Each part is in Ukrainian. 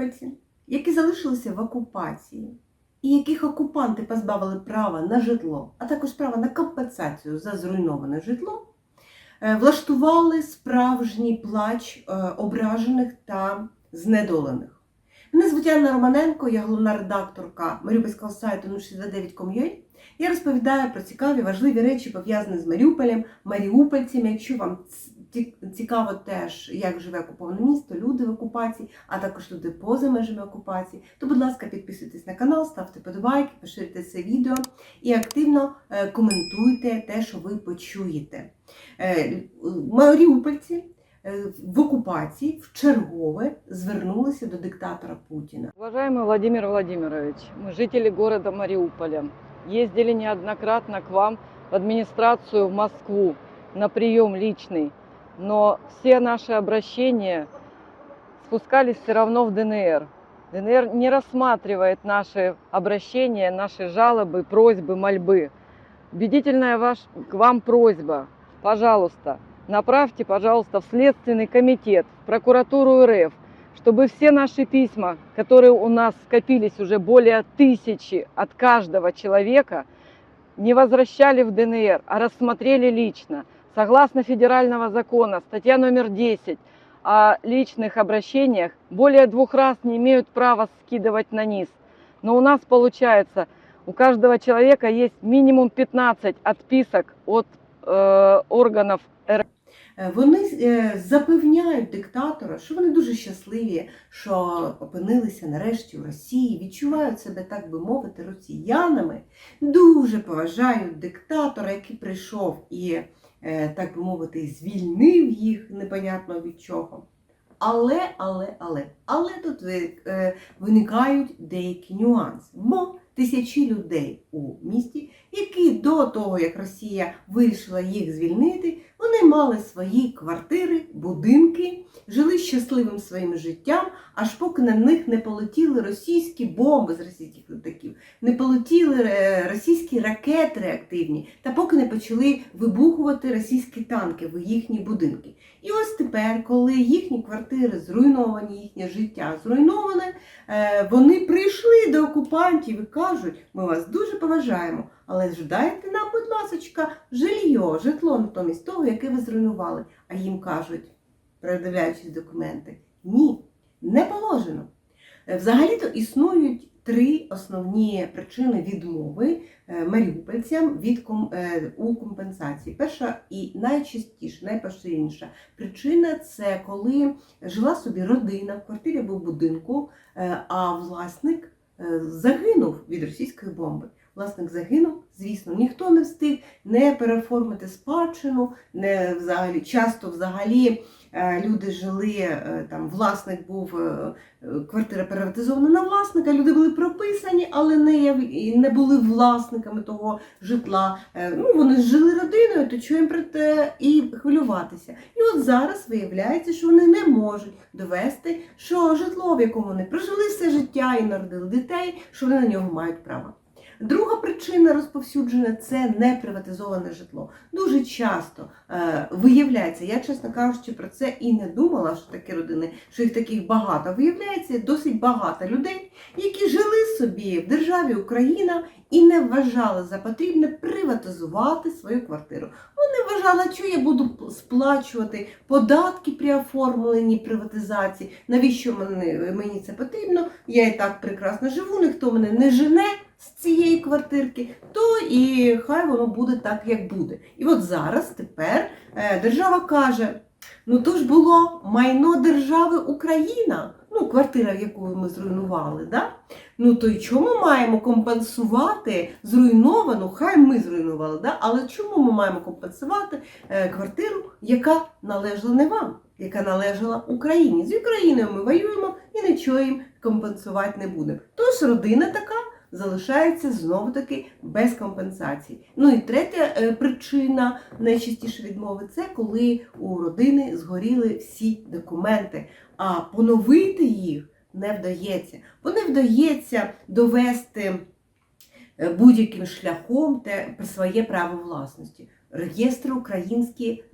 маріупольці, які залишилися в окупації, і яких окупанти позбавили права на житло, а також права на компенсацію за зруйноване житло, е, влаштували справжній плач е, ображених та знедолених. Мене звуть Анна Романенко, я головна редакторка маріупольського сайту 069.com.ua. Я розповідаю про цікаві, важливі речі, пов'язані з Маріуполем, маріупольцями. Якщо вам цікаво теж, як живе окуповане місто, люди в окупації, а також люди поза межами окупації, то, будь ласка, підписуйтесь на канал, ставте подобайки, поширюйте це відео і активно е, коментуйте те, що ви почуєте. Е, Маріупольці е, в окупації в чергове звернулися до диктатора Путіна. Уважаемый Владимир Владимирович, мы жители города Мариуполя. Ездили неоднократно к вам в администрацию в Москву на прием личный, Но все наши обращения спускались все равно в ДНР. ДНР не рассматривает наши обращения, наши жалобы, просьбы, мольбы. Убедительная ваш, к вам просьба, пожалуйста, направьте, пожалуйста, в Следственный комитет, в прокуратуру РФ, чтобы все наши письма, которые у нас скопились уже более тысячи от каждого человека, не возвращали в ДНР, а рассмотрели лично. Согласно федерального закона, статья номер 10 о личных обращениях, более двух раз не имеют права скидывать на низ. Но у нас получается, у каждого человека есть минимум 15 отписок от э, органов РФ. Е, Вони е, запевняють диктатора, що вони дуже щасливі, що опинилися нарешті у Росії, відчувають себе, так би мовити, росіянами. Дуже поважають диктатора, який прийшов і, е, так би мовити, звільнив їх непонятно від чого. Але, але, але, але тут е, виникають деякі нюанси. Тисячі людей у місті, які до того, як Росія вирішила їх звільнити, вони мали свої квартири, будинки, жили щасливим своїм життям, аж поки на них не полетіли російські бомби з російських літаків, не полетіли е, російські ракети реактивні, та поки не почали вибухувати російські танки в їхні будинки. І ось тепер, коли їхні квартири зруйновані, їхнє життя зруйноване, е, вони прийшли до окупантів і кажуть: ми вас дуже поважаємо, але ж дайте нам, будь ласочка, жилье, житло натомість того, яке ви зруйнували. А їм кажуть, передивляючись документи, ні, не положено. Е, Взагалі-то існують три основні причини відмови е, маріупольцям від е, у компенсації. Перша і найчастіша, найпоширеніша причина це коли жила собі родина в квартирі або будинку, а власник загинув від російської бомби. Власник загинув, звісно, ніхто не встиг не переформити спадщину, не взагалі часто взагалі е, люди жили е, там. Власник був е, е, квартира приватизована на власника. Люди були прописані, але не не були власниками того житла. Е, Ну вони жили родиною, то їм про те і хвилюватися. І от зараз виявляється, що вони не можуть довести, що житло, в якому вони прожили все життя і народили дітей, що вони на нього мають право. Друга причина розповсюдження це неприватизоване житло. Дуже часто е, виявляється, я, чесно кажучи, про це і не думала, що такі родини, що їх таких багато. Виявляється, досить багато людей, які жили собі в державі Україна і не вважали за потрібне приватизувати свою квартиру. Вони вважали, що я буду сплачувати податки при оформленні приватизації. Навіщо мені це потрібно? Я і так прекрасно живу, ніхто мене не жене з цієї квартирки, то і хай воно буде так, як буде. І от зараз тепер е, держава каже: ну то ж було майно держави Україна, ну квартира, яку ми зруйнували, да? Ну то й чому маємо компенсувати зруйновану, хай ми зруйнували, да? але чому ми маємо компенсувати е, квартиру, яка належала не вам, яка належала Україні? З Україною ми воюємо і нічого їм компенсувати не будемо. Тож родина така залишається знову таки без компенсації. Ну і третя е, причина найчастіше відмови це коли у родини згоріли всі документи, а поновити їх не вдається, бо не вдається довести е, будь-яким шляхом те своє право власності. Реєстри українські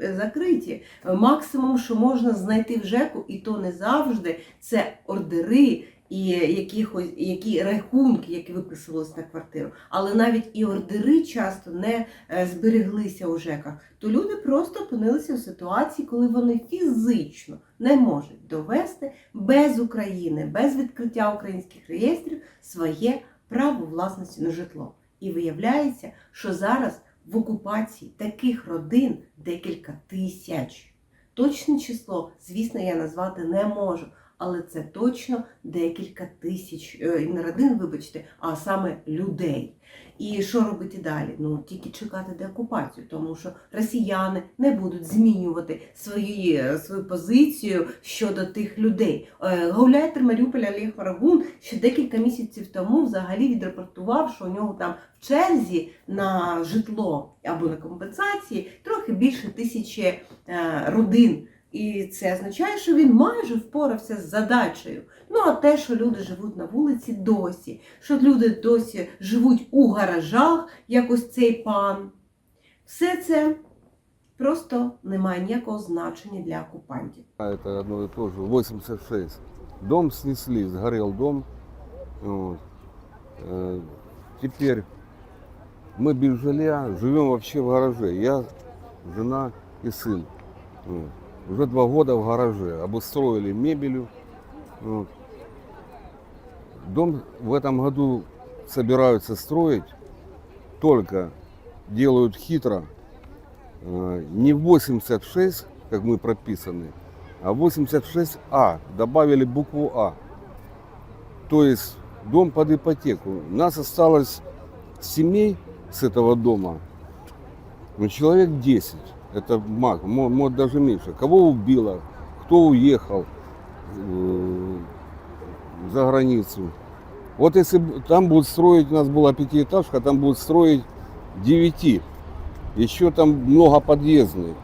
закриті. Максимум, що можна знайти в ЖЕКу, і то не завжди, це ордери і якихось які рахунки, які виписувалися на квартиру. Але навіть і ордери часто не е, збереглися у ЖЕКах. То люди просто опинилися в ситуації, коли вони фізично не можуть довести без України, без відкриття українських реєстрів своє право власності на житло. І виявляється, що зараз в окупації таких родин декілька тисяч. Точне число, звісно, я назвати не можу, але це точно декілька тисяч е, не родин, вибачте, а саме людей. І що робити далі? Ну тільки чекати деокупацію, тому що росіяни не будуть змінювати свої, е, свою позицію щодо тих людей. Е, Гауляйтер Маріуполя Олег Варагун ще декілька місяців тому взагалі відрапортував, що у нього там в черзі на житло або на компенсації трохи більше тисячі родин. І це означає, що він майже впорався з задачею. Ну а те, що люди живуть на вулиці досі, що люди досі живуть у гаражах, як ось цей пан, все це просто не має ніякого значення для окупантів. А Это одно и то же. 86. Дом снесли, сгорел дом. Вот. Э, Теперь мы без жилья живем вообще в гараже. Я, жена и сын. Уже два года в гараже. Обустроили мебелью. Вот. Дом в этом году собираются строить. Только делают хитро. Э, Не в 86, как мы прописаны, а 86А. Добавили букву А. То есть дом под ипотеку. Нас осталось семей с этого дома, ну, человек 10. Это маг, мо- может даже меньше. Кого убило, кто уехал э, за границу. Вот если там будут строить, у нас была пятиэтажка, там будут строить 9. Еще там много подъездных.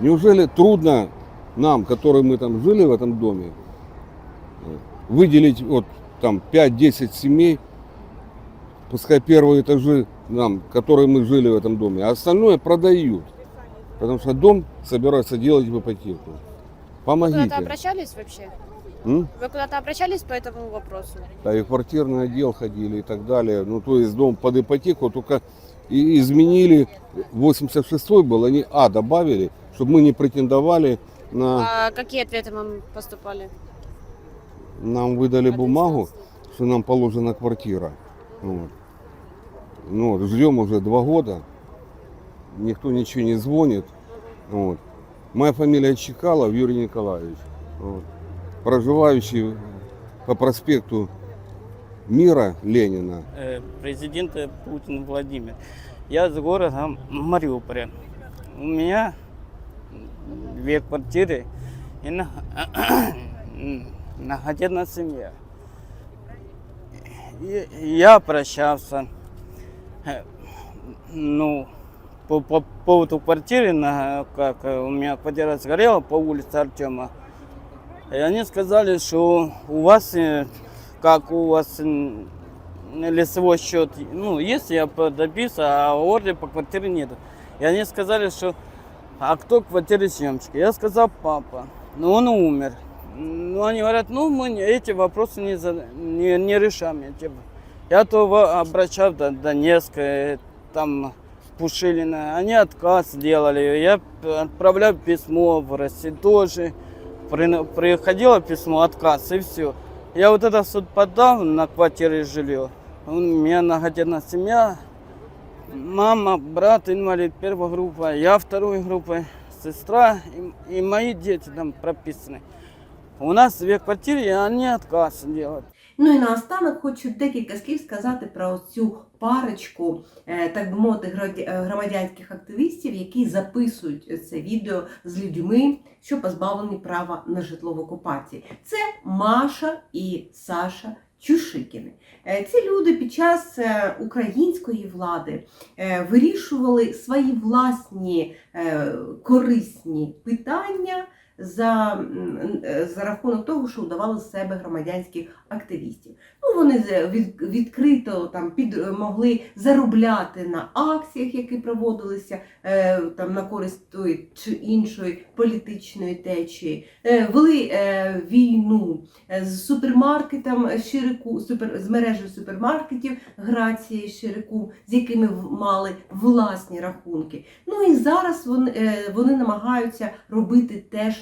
Неужели трудно нам, которые мы там жили в этом доме, выделить вот там 5-10 семей, пускай первые этажи нам, которые мы жили в этом доме, а остальное продают. Потому что дом собираются делать в ипотеку. Вы куда-то Помогите. обращались вообще? М? Вы куда-то обращались по этому вопросу? Да, и в квартирный отдел ходили и так далее. Ну, то есть дом под ипотеку, только и изменили, 86-й был, они А добавили, чтобы мы не претендовали на... А какие ответы вам поступали? Нам выдали От бумагу, что нам положена квартира. Вот. Ну, ждем уже два года. Никто ничего не звонит. Вот. Моя фамилия Чекалов Юрий Николаевич. Вот. Проживающий по проспекту Мира Ленина. э, президента Путин Владимир. Я с города Мариуполя. У меня две квартиры и на- семья. И я прощался. Э, Ну, по, по поводу квартиры, на, как э, у меня квартира сгорела по улице Артема. И они сказали, что у вас, э, как у вас м, лицевой счет, ну, есть, я добился, а ордер по квартире нету. И они сказали, что, а кто квартиры съемщик? Я сказал, папа. Но он умер. Ну, они говорят, ну, мы эти вопросы не, за- не, не решаем. Типа, я то обращал до Донецка, э, там, Пушилина. Они отказ сделали. Я отправляю письмо в Россию тоже. При- Приходило письмо, отказ, и все. Я вот это в суд подал на квартиру и жилье. У меня многодетная семья. Мама, брат, инвалид первой группы, я второй группы, сестра и, и мои дети там прописаны. У нас две квартиры, и они отказ делают. Ну і наостанок хочу декілька слів сказати про цю парочку, е, так би мовити, е, громадянських активістів, які записують це відео з людьми, що позбавлені права на житло в окупації. Це Маша і Саша. Чушикіни. Е, Ці люди під час української влади вирішували свої власні корисні питання за, е, за рахунок того, що вдавали з себе громадянських активістів. Ну, вони від, відкрито там під могли заробляти на акціях, які проводилися е, там на користь тої чи іншої політичної течії, е, вели е, війну е, з супермаркетом Ширику, супер, з мережею супермаркетів Грації Ширику, з якими мали власні рахунки. Ну і зараз вони, е, вони намагаються робити теж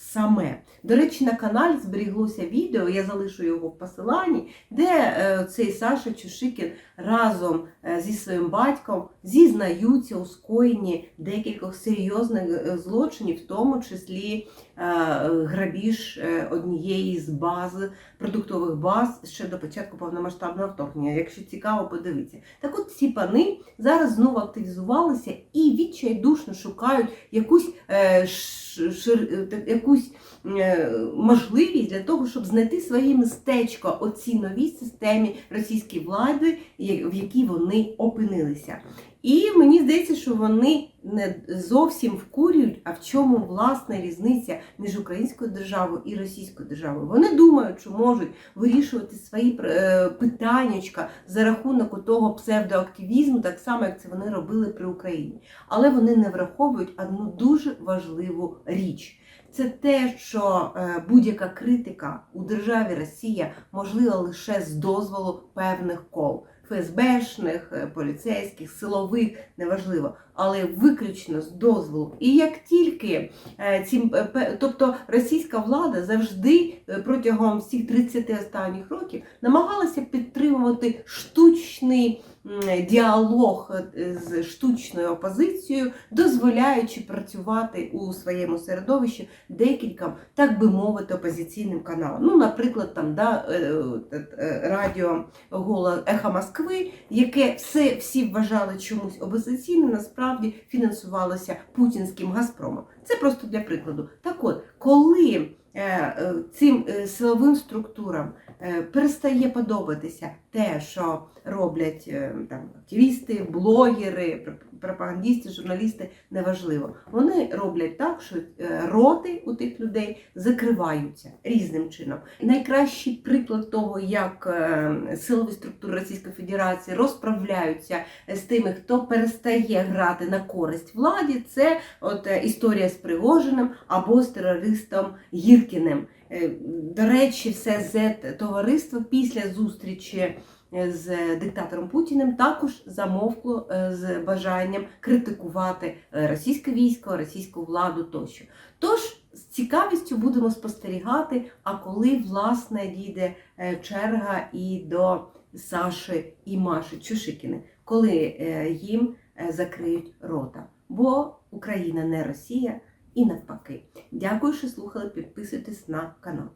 саме. До речі, на каналі зберіглося відео, я залишу його в посиланні, де е, цей Саша Чушикін разом е, зі своїм батьком зізнаються у скоєнні декількох серйозних е, злочинів, в тому числі грабіж однієї з баз, продуктових баз ще до початку повномасштабного вторгнення. Якщо цікаво, подивіться. Так от ці пани зараз знову активізувалися і відчайдушно шукають якусь, шир- якусь е, можливість для того, щоб знайти своє містечко у цій новій системі російської влади, в якій вони опинилися. І мені здається, що вони не зовсім вкурюють, а в чому власна різниця між українською державою і російською державою. Вони думають, що можуть вирішувати свої е, питаннячка за рахунок того псевдоактивізму, так само як це вони робили при Україні. Але вони не враховують одну дуже важливу річ. Це те, що е, будь-яка критика у державі Росія можлива лише з дозволу певних кол. ФСБшних, е, поліцейських, силових, неважливо, але виключно з дозволу. І як тільки е, е, тобто російська влада завжди протягом всіх 30 останніх років намагалася підтримувати штучний діалог е, з штучною опозицією, дозволяючи працювати у своєму середовищі декільком, так би мовити, опозиційним каналам. Ну, наприклад, там да, е, е, радіо Гола Ехо Москви, яке все всі вважали чомусь опозиційним, насправді фінансувалося путінським Газпромом. Це просто для прикладу. Так от, коли цим силовим структурам перестає подобатися те, що роблять е, там активісти, блогери, пропагандісти, журналісти, неважливо. Вони роблять так, що е, роти у тих людей закриваються різним чином. Найкращий приклад того, як е, силові структури Російської Федерації розправляються з тими, хто перестає грати на користь владі, це от е, історія з Пригожиним або з терористом Гіркіним. Е, До речі, все з товариство після зустрічі е, з диктатором Путіним також замовкло е, з бажанням критикувати російське військо, російську владу тощо. Тож з цікавістю будемо спостерігати, а коли власне дійде черга і до Саші і Маші Чушикіни, коли їм закриють рота. Бо Україна не Росія і навпаки. Дякую, що слухали. Підписуйтесь на канал.